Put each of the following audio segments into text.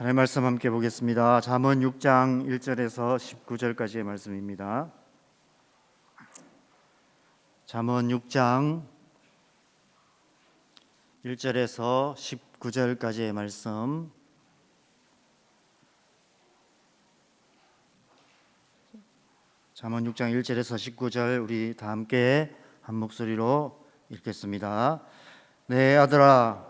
하나님 말씀 함께 보겠습니다. 잠언 6장 1절에서 19절까지의 말씀입니다. 잠언 6장 1절에서 19절까지의 말씀 잠언 6장 1절에서 19절 우리 다 함께 한 목소리로 읽겠습니다. 내 아들아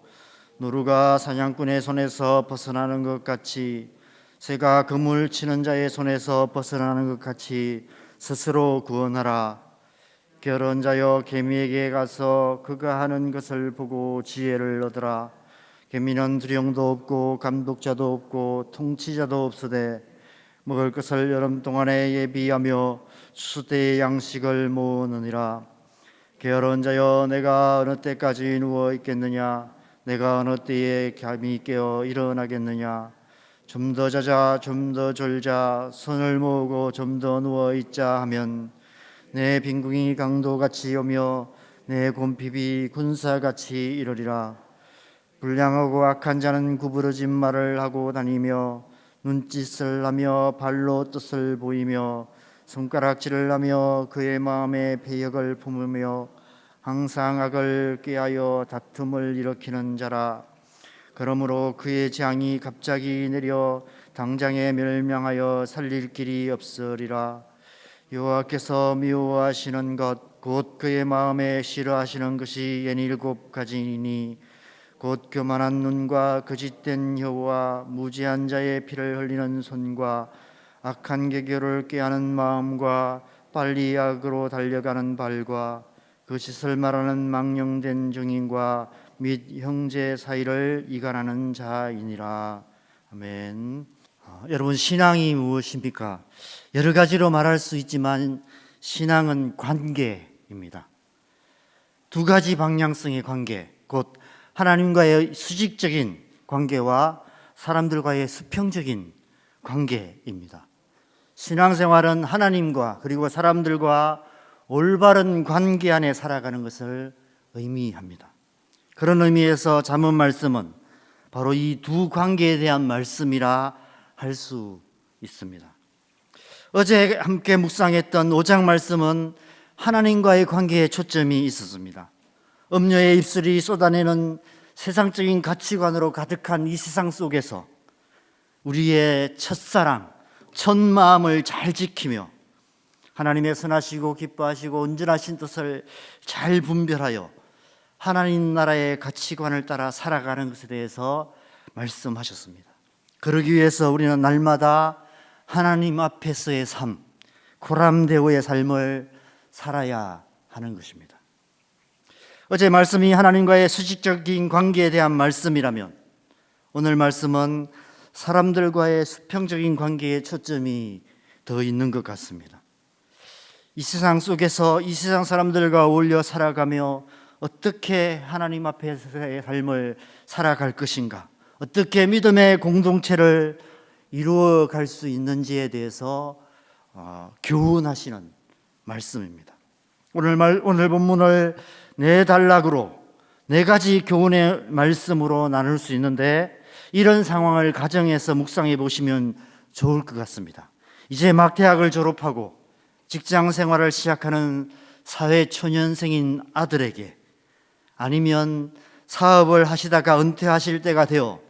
노루가 사냥꾼의 손에서 벗어나는 것 같이 새가 그물 치는 자의 손에서 벗어나는 것 같이 스스로 구원하라. 결혼 자여 개미에게 가서 그가 하는 것을 보고 지혜를 얻으라. 개미는 두령도 없고 감독자도 없고 통치자도 없으되 먹을 것을 여름 동안에 예비하며 수대의 양식을 모으느니라. 게으른 자여 내가 어느 때까지 누워 있겠느냐 내가 어느 때에 감히 깨어 일어나겠느냐? 좀 더 자자 좀 더 졸자 손을 모으고 좀 더 누워 있자 하면 내 빈궁이 강도같이 오며 내 곰핍이 군사같이 이르리라. 불량하고 악한 자는 구부러진 말을 하고 다니며 눈짓을 하며 발로 뜻을 보이며 손가락질을 하며 그의 마음에 배역을 품으며 항상 악을 꾀하여 다툼을 일으키는 자라. 그러므로 그의 재앙이 갑자기 내려 당장에 멸망하여 살릴 길이 없으리라. 여호와께서 미워하시는 것 곧 그의 마음에 싫어하시는 것이 연 일곱 가지이니 곧 교만한 눈과 거짓된 혀와 무지한 자의 피를 흘리는 손과 악한 계교를 꾀하는 마음과 빨리 악으로 달려가는 발과 거짓을 말하는 망령된 증인과 및 형제 사이를 이간하는 자이니라 아멘. 어, 여러분 신앙이 무엇입니까? 여러 가지로 말할 수 있지만 신앙은 관계입니다. 두 가지 방향성의 관계, 곧 하나님과의 수직적인 관계와 사람들과의 수평적인 관계입니다. 신앙생활은 하나님과 그리고 사람들과 올바른 관계 안에 살아가는 것을 의미합니다. 그런 의미에서 잠언 말씀은 바로 이 두 관계에 대한 말씀이라 할 수 있습니다. 어제 함께 묵상했던 5장 말씀은 하나님과의 관계에 초점이 있었습니다. 음녀의 입술이 쏟아내는 세상적인 가치관으로 가득한 이 세상 속에서 우리의 첫사랑, 첫 마음을 잘 지키며 하나님의 선하시고 기뻐하시고 온전하신 뜻을 잘 분별하여 하나님 나라의 가치관을 따라 살아가는 것에 대해서 말씀하셨습니다. 그러기 위해서 우리는 날마다 하나님 앞에서의 삶, 고람대오의 삶을 살아야 하는 것입니다. 어제 말씀이 하나님과의 수직적인 관계에 대한 말씀이라면 오늘 말씀은 사람들과의 수평적인 관계에 초점이 더 있는 것 같습니다. 이 세상 속에서 이 세상 사람들과 어울려 살아가며 어떻게 하나님 앞에서의 삶을 살아갈 것인가? 어떻게 믿음의 공동체를 이루어 갈 수 있는지에 대해서 어, 교훈하시는 말씀입니다. 오늘 말 오늘 본문을 네 단락으로 네 가지 교훈의 말씀으로 나눌 수 있는데 이런 상황을 가정에서 묵상해 보시면 좋을 것 같습니다. 이제 막 대학을 졸업하고 직장 생활을 시작하는 사회 초년생인 아들에게 아니면 사업을 하시다가 은퇴하실 때가 되어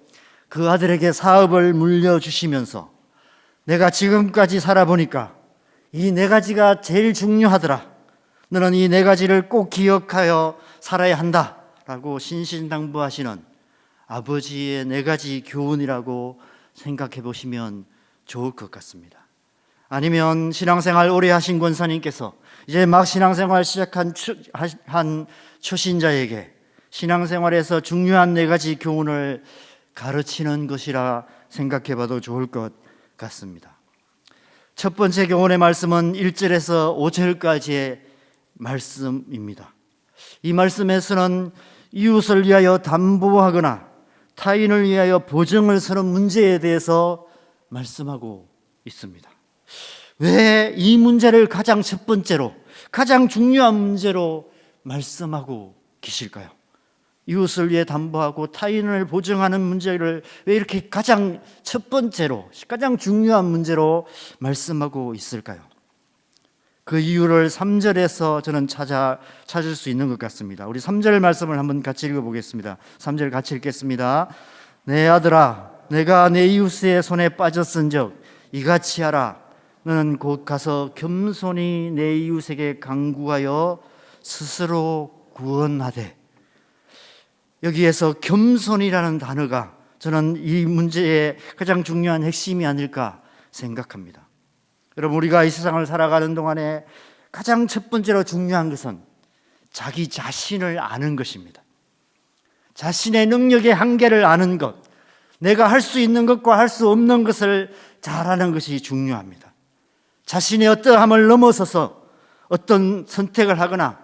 그 아들에게 사업을 물려주시면서 내가 지금까지 살아보니까 이 네 가지가 제일 중요하더라. 너는 이 네 가지를 꼭 기억하여 살아야 한다. 라고 신신당부하시는 아버지의 네 가지 교훈이라고 생각해 보시면 좋을 것 같습니다. 아니면 신앙생활 오래 하신 권사님께서 이제 막 신앙생활 시작한 초, 한 초신자에게 신앙생활에서 중요한 네 가지 교훈을 가르치는 것이라 생각해 봐도 좋을 것 같습니다. 첫 번째 교훈의 말씀은 1절에서 5절까지의 말씀입니다. 이 말씀에서는 이웃을 위하여 담보하거나 타인을 위하여 보증을 서는 문제에 대해서 말씀하고 있습니다. 왜 이 문제를 가장 첫 번째로, 가장 중요한 문제로 말씀하고 계실까요? 이웃을 위해 담보하고 타인을 보증하는 문제를 왜 이렇게 가장 첫 번째로, 가장 중요한 문제로 말씀하고 있을까요? 그 이유를 3절에서 저는 찾아 찾을 수 있는 것 같습니다. 우리 3절 말씀을 한번 같이 읽어 보겠습니다. 3절 같이 읽겠습니다. 내 아들아 내가 내 이웃의 손에 빠졌은즉 이같이 하라 너는 곧 가서 겸손히 내 이웃에게 강구하여 스스로 구원하되 여기에서 겸손이라는 단어가 저는 이 문제의 가장 중요한 핵심이 아닐까 생각합니다. 여러분 우리가 이 세상을 살아가는 동안에 가장 첫 번째로 중요한 것은 자기 자신을 아는 것입니다. 자신의 능력의 한계를 아는 것, 내가 할 수 있는 것과 할 수 없는 것을 잘 아는 것이 중요합니다. 자신의 어떠함을 넘어서서 어떤 선택을 하거나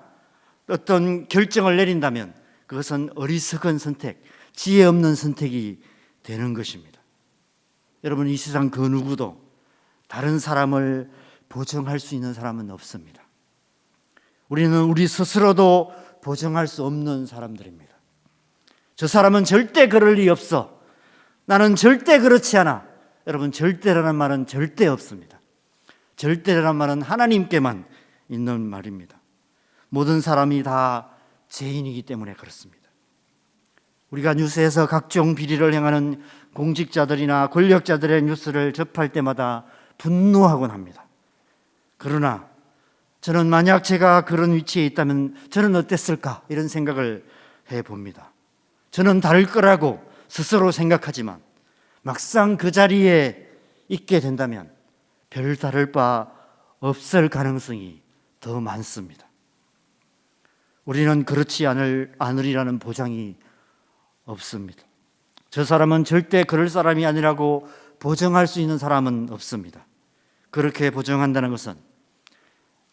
어떤 결정을 내린다면 그것은 어리석은 선택, 지혜 없는 선택이 되는 것입니다. 여러분 이 세상 그 누구도 다른 사람을 보증할 수 있는 사람은 없습니다. 우리는 우리 스스로도 보증할 수 없는 사람들입니다. 저 사람은 절대 그럴 리 없어. 나는 절대 그렇지 않아. 여러분, 절대라는 말은 절대 없습니다. 절대라는 말은 하나님께만 있는 말입니다. 모든 사람이 다 죄인이기 때문에 그렇습니다. 우리가 뉴스에서 각종 비리를 행하는 공직자들이나 권력자들의 뉴스를 접할 때마다 분노하곤 합니다. 그러나 저는 만약 제가 그런 위치에 있다면 저는 어땠을까 이런 생각을 해 봅니다. 저는 다를 거라고 스스로 생각하지만 막상 그 자리에 있게 된다면 별 다를 바 없을 가능성이 더 많습니다. 우리는 그렇지 않을 않으리라는 보장이 없습니다. 저 사람은 절대 그럴 사람이 아니라고 보정할 수 있는 사람은 없습니다. 그렇게 보정한다는 것은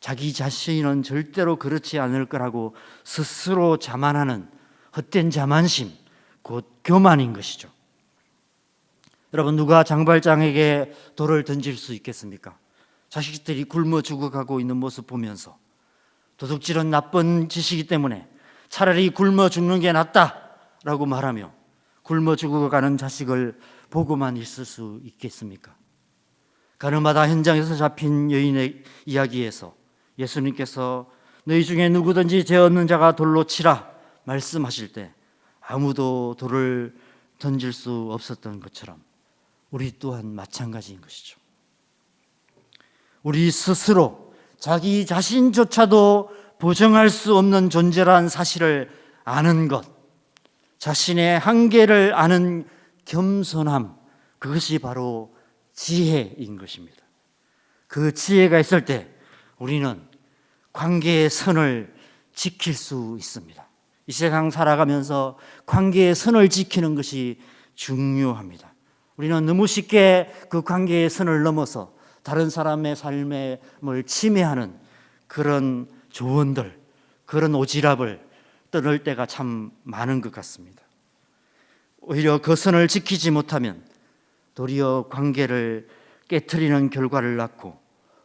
자기 자신은 절대로 그렇지 않을 거라고 스스로 자만하는 헛된 자만심, 곧 교만인 것이죠. 여러분 누가 장발장에게 돌을 던질 수 있겠습니까? 자식들이 굶어 죽어가고 있는 모습 보면서 도둑질은 나쁜 짓이기 때문에 차라리 굶어 죽는 게 낫다라고 말하며 굶어 죽어가는 자식을 보고만 있을 수 있겠습니까? 가늠하다 현장에서 잡힌 여인의 이야기에서 예수님께서 너희 중에 누구든지 죄 없는 자가 돌로 치라 말씀하실 때 아무도 돌을 던질 수 없었던 것처럼 우리 또한 마찬가지인 것이죠. 우리 스스로 자기 자신조차도 보정할 수 없는 존재란 사실을 아는 것, 자신의 한계를 아는 겸손함, 그것이 바로 지혜인 것입니다. 그 지혜가 있을 때 우리는 관계의 선을 지킬 수 있습니다. 이 세상 살아가면서 관계의 선을 지키는 것이 중요합니다. 우리는 너무 쉽게 그 관계의 선을 넘어서 다른 사람의 삶을 침해하는 그런 조언들, 그런 오지랖을 떠날 때가 참 많은 것 같습니다. 오히려 그 선을 지키지 못하면 도리어 관계를 깨뜨리는 결과를 낳고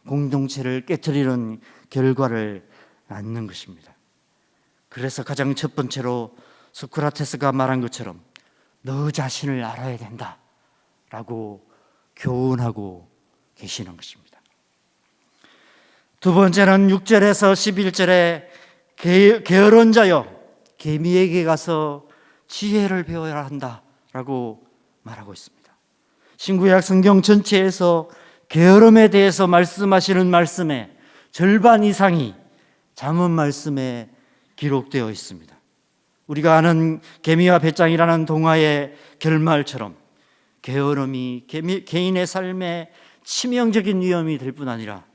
공동체를 깨뜨리는 결과를 낳는 것입니다. 그래서 가장 첫 번째로 소크라테스가 말한 것처럼 너 자신을 알아야 된다 라고 교훈하고 계시는 것입니다. 두 번째는 6절에서 11절에 게으른 자여 개미에게 가서 지혜를 배워야 한다라고 말하고 있습니다. 신구약 성경 전체에서 게으름에 대해서 말씀하시는 말씀의 절반 이상이 잠언 말씀에 기록되어 있습니다. 우리가 아는 개미와 배짱이라는 동화의 결말처럼 게으름이 개인의 삶에 치명적인 위험이 될 뿐 아니라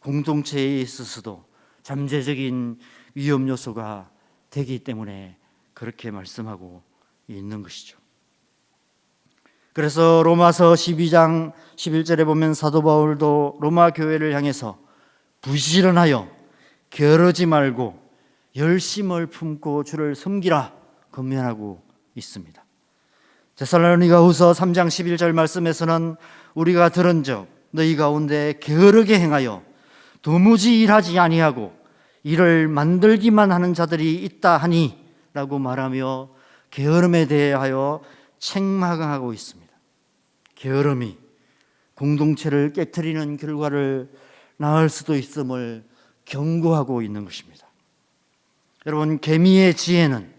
공동체에 있어서도 잠재적인 위험 요소가 되기 때문에 그렇게 말씀하고 있는 것이죠. 그래서 로마서 12장 11절에 보면 사도 바울도 로마 교회를 향해서 부지런하여 게으르지 말고 열심을 품고 주를 섬기라 권면하고 있습니다. 데살로니가 후서 3장 11절 말씀에서는 우리가 들은즉 너희 가운데 게으르게 행하여 도무지 일하지 아니하고 일을 만들기만 하는 자들이 있다 하니 라고 말하며 게으름에 대하여 책망하고 있습니다. 게으름이 공동체를 깨뜨리는 결과를 낳을 수도 있음을 경고하고 있는 것입니다. 여러분, 개미의 지혜는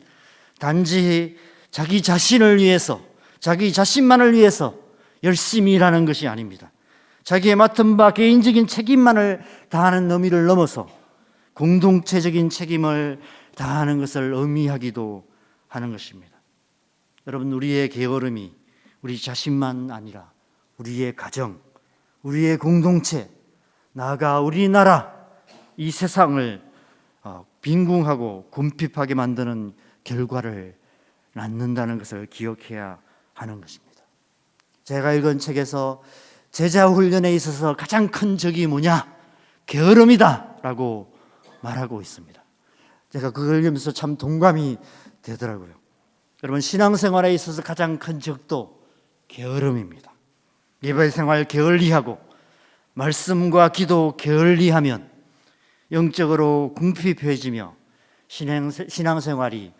단지 자기 자신을 위해서, 자기 자신만을 위해서 열심히 일하는 것이 아닙니다. 자기의 맡은 바 개인적인 책임만을 다하는 의미를 넘어서 공동체적인 책임을 다하는 것을 의미하기도 하는 것입니다. 여러분, 우리의 게으름이 우리 자신만 아니라 우리의 가정, 우리의 공동체, 나아가 우리나라, 이 세상을 어, 빈궁하고 곰핍하게 만드는 결과를 낳는다는 것을 기억해야 하는 것입니다. 제가 읽은 책에서 제자 훈련에 있어서 가장 큰 적이 뭐냐? 게으름이다라고 말하고 있습니다. 제가 그걸 읽으면서 참 동감이 되더라고요. 여러분 신앙생활에 있어서 가장 큰 적도 게으름입니다. 예배 생활 게을리하고 말씀과 기도 게을리하면 영적으로 궁핍해지며 신앙, 신앙생활이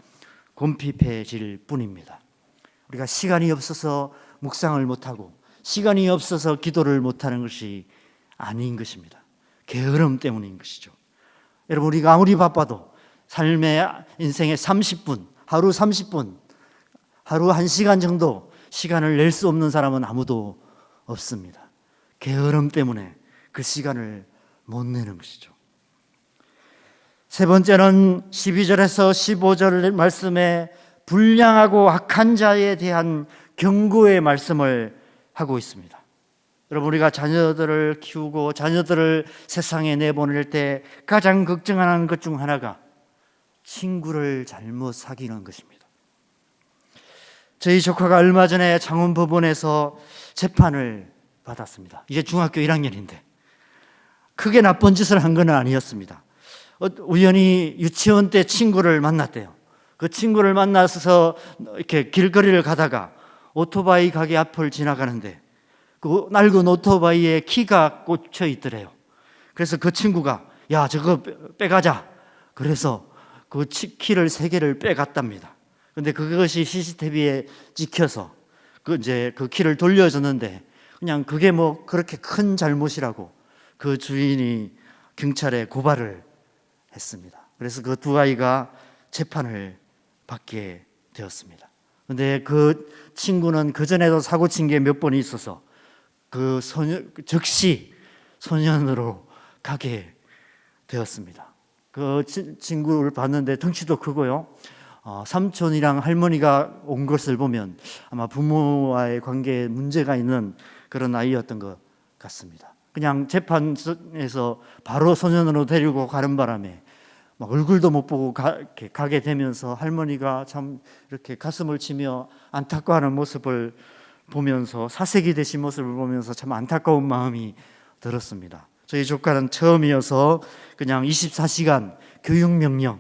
곰핍해질 뿐입니다. 우리가 시간이 없어서 묵상을 못하고 시간이 없어서 기도를 못하는 것이 아닌 것입니다. 게으름 때문인 것이죠. 여러분 우리가 아무리 바빠도 삶의 인생의 30분, 하루 30분, 하루 1시간 정도 시간을 낼 수 없는 사람은 아무도 없습니다. 게으름 때문에 그 시간을 못 내는 것이죠. 세 번째는 12절에서 15절 말씀에 불량하고 악한 자에 대한 경고의 말씀을 하고 있습니다. 여러분 우리가 자녀들을 키우고 자녀들을 세상에 내보낼 때 가장 걱정하는 것 중 하나가 친구를 잘못 사귀는 것입니다. 저희 조카가 얼마 전에 창원법원에서 재판을 받았습니다. 이제 중학교 1학년인데 크게 나쁜 짓을 한 건 아니었습니다. 어, 우연히 유치원 때 친구를 만났대요. 그 친구를 만나서 이렇게 길거리를 가다가 오토바이 가게 앞을 지나가는데 그 낡은 오토바이에 키가 꽂혀 있더래요. 그래서 그 친구가 야 저거 빼가자. 그래서 그 키를 세 개를 빼갔답니다. 근데 그것이 CCTV에 찍혀서 그 이제 그 키를 돌려줬는데 그냥 그게 뭐 그렇게 큰 잘못이라고 그 주인이 경찰에 고발을 했습니다. 그래서 그 두 아이가 재판을 받게 되었습니다. 근데 그 친구는 그 전에도 사고 친 게 몇 번 있어서 그 소년 즉시 소년으로 가게 되었습니다. 그 친구를 봤는데 덩치도 크고요. 어, 삼촌이랑 할머니가 온 것을 보면 아마 부모와의 관계에 문제가 있는 그런 아이였던 것 같습니다. 그냥 재판에서 바로 소년으로 데리고 가는 바람에 막 얼굴도 못 보고 가, 게 되면서 할머니가 참 이렇게 가슴을 치며 안타까워하는 모습을 보면서 사색이 되신 모습을 보면서 참 안타까운 마음이 들었습니다. 저희 조카는 처음이어서 그냥 24시간 교육 명령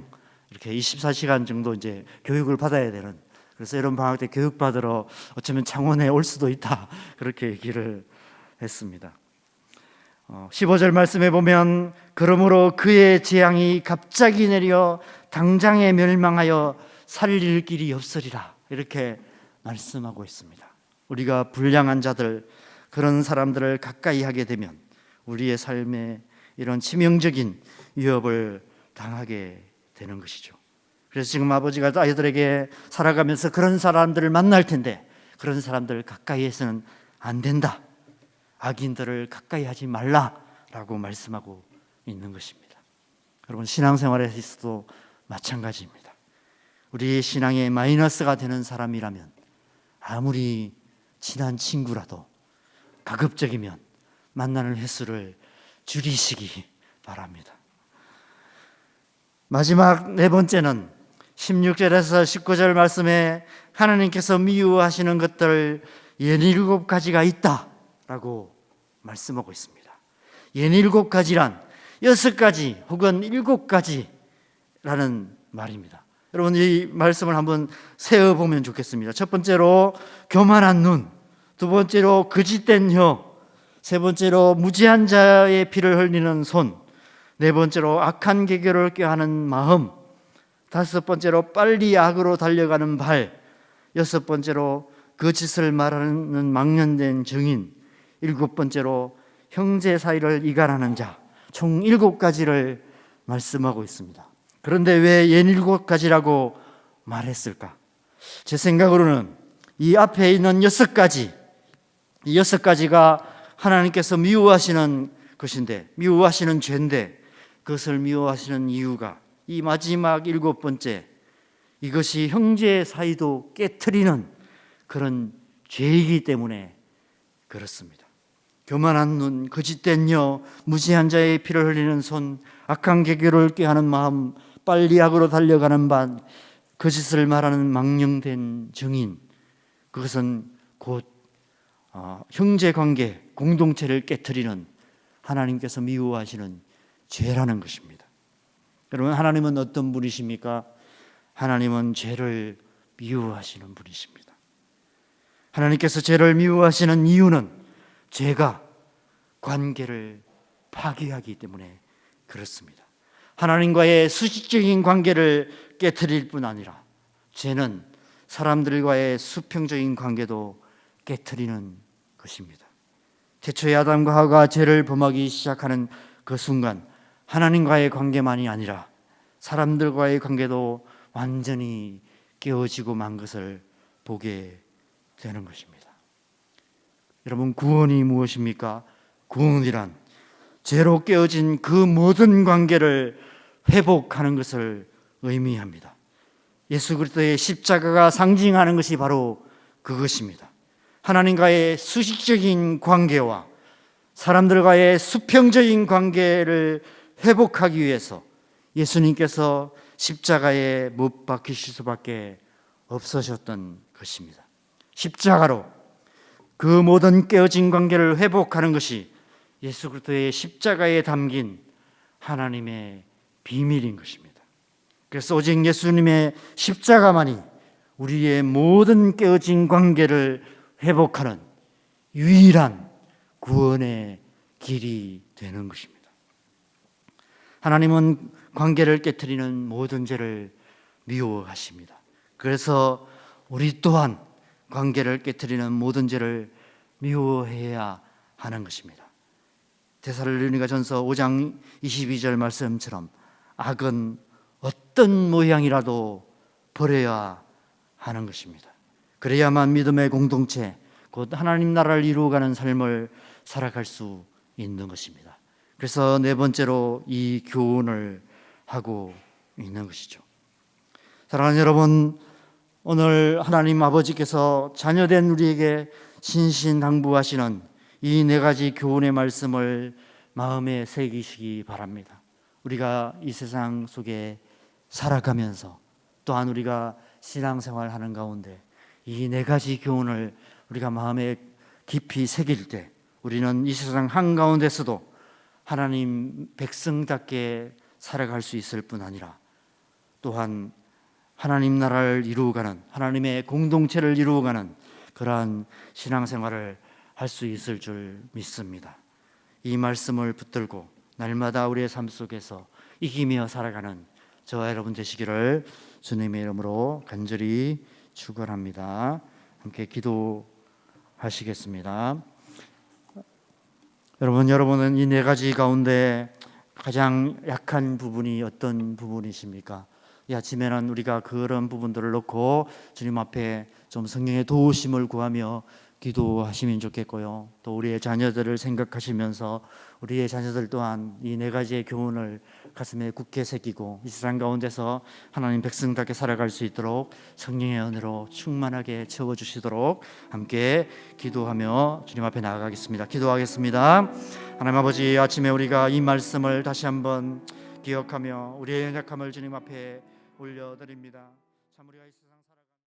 이렇게 24시간 정도 이제 교육을 받아야 되는 그래서 이런 방학 때 교육 받으러 어쩌면 창원에 올 수도 있다 그렇게 얘기를 했습니다. 15절 어, 말씀에 보면 그러므로 그의 재앙이 갑자기 내려 당장에 멸망하여 살릴 길이 없으리라 이렇게 말씀하고 있습니다. 우리가 불량한 자들 그런 사람들을 가까이 하게 되면 우리의 삶에 이런 치명적인 위협을 당하게 되는 것이죠. 그래서 지금 아버지가 아이들에게 살아가면서 그런 사람들을 만날 텐데 그런 사람들 가까이 해서는 안 된다. 악인들을 가까이 하지 말라라고 말씀하고 있는 것입니다. 여러분 신앙생활에 있어도 마찬가지입니다. 우리 신앙에 마이너스가 되는 사람이라면 아무리 친한 친구라도 가급적이면 만나는 횟수를 줄이시기 바랍니다. 마지막 네 번째는 16절에서 19절 말씀에 하나님께서 미워하시는 것들 예닐곱 가지가 있다 라고 말씀하고 있습니다. 예닐곱 가지란 여섯 가지 혹은 일곱 가지라는 말입니다. 여러분 이 말씀을 한번 세어 보면 좋겠습니다. 첫 번째로 교만한 눈, 두 번째로 거짓된 혀, 세 번째로 무지한 자의 피를 흘리는 손, 네 번째로 악한 계교를 꾀하는 마음, 다섯 번째로 빨리 악으로 달려가는 발, 여섯 번째로 거짓을 말하는 망년된 증인, 일곱 번째로 형제 사이를 이간하는 자, 총 일곱 가지를 말씀하고 있습니다. 그런데 왜 예닐곱 가지라고 말했을까? 제 생각으로는 이 앞에 있는 여섯 가지, 이 여섯 가지가 하나님께서 미워하시는 것인데, 미워하시는 죄인데, 그것을 미워하시는 이유가 이 마지막 일곱 번째, 이것이 형제 사이도 깨트리는 그런 죄이기 때문에 그렇습니다. 교만한 눈, 거짓된 여, 무지한 자의 피를 흘리는 손, 악한 계교를 꾀하는 마음, 빨리 악으로 달려가는 반, 거짓을 말하는 망령된 증인, 그것은 곧 어, 형제 관계, 공동체를 깨뜨리는 하나님께서 미워하시는 죄라는 것입니다. 여러분, 하나님은 어떤 분이십니까? 하나님은 죄를 미워하시는 분이십니다. 하나님께서 죄를 미워하시는 이유는 죄가 관계를 파괴하기 때문에 그렇습니다. 하나님과의 수직적인 관계를 깨뜨릴 뿐 아니라 죄는 사람들과의 수평적인 관계도 깨뜨리는 것입니다. 태초에 아담과 하가 죄를 범하기 시작하는 그 순간 하나님과의 관계만이 아니라 사람들과의 관계도 완전히 깨어지고 만 것을 보게 되는 것입니다. 여러분 구원이 무엇입니까? 구원이란 죄로 깨어진 그 모든 관계를 회복하는 것을 의미합니다. 예수 그리스도의 십자가가 상징하는 것이 바로 그것입니다. 하나님과의 수식적인 관계와 사람들과의 수평적인 관계를 회복하기 위해서 예수님께서 십자가에 못 박히실 수밖에 없으셨던 것입니다. 십자가로 그 모든 깨어진 관계를 회복하는 것이 예수 그리스도의 십자가에 담긴 하나님의 비밀인 것입니다. 그래서 오직 예수님의 십자가만이 우리의 모든 깨어진 관계를 회복하는 유일한 구원의 길이 되는 것입니다. 하나님은 관계를 깨뜨리는 모든 죄를 미워하십니다. 그래서 우리 또한 관계를 깨뜨리는 모든 죄를 미워해야 하는 것입니다. 데살로니가 전서 5장 22절 말씀처럼 악은 어떤 모양이라도 버려야 하는 것입니다. 그래야만 믿음의 공동체, 곧 하나님 나라를 이루어가는 삶을 살아갈 수 있는 것입니다. 그래서 네 번째로 이 교훈을 하고 있는 것이죠. 사랑하는 여러분, 오늘 하나님 아버지께서 자녀된 우리에게 신신당부하시는 이 네 가지 교훈의 말씀을 마음에 새기시기 바랍니다. 우리가 이 세상 속에 살아가면서 또한 우리가 신앙생활 하는 가운데 이 네 가지 교훈을 우리가 마음에 깊이 새길 때 우리는 이 세상 한가운데서도 하나님 백성답게 살아갈 수 있을 뿐 아니라 또한 하나님 나라를 이루어가는 하나님의 공동체를 이루어가는 그러한 신앙생활을 할 수 있을 줄 믿습니다. 이 말씀을 붙들고 날마다 우리의 삶 속에서 이기며 살아가는 저와 여러분 되시기를 주님의 이름으로 간절히 축원합니다. 함께 기도하시겠습니다. 여러분, 여러분은 이 네 가지 가운데 가장 약한 부분이 어떤 부분이십니까? 이 아침에는 우리가 그런 부분들을 놓고 주님 앞에 좀 성령의 도우심을 구하며 기도하시면 좋겠고요. 또 우리의 자녀들을 생각하시면서 우리의 자녀들 또한 이 네 가지의 교훈을 가슴에 굳게 새기고 이 세상 가운데서 하나님 백성답게 살아갈 수 있도록 성령의 은혜로 충만하게 채워 주시도록 함께 기도하며 주님 앞에 나아가겠습니다. 기도하겠습니다. 하나님 아버지 아침에 우리가 이 말씀을 다시 한번 기억하며 우리의 연약함을 주님 앞에 올려드립니다.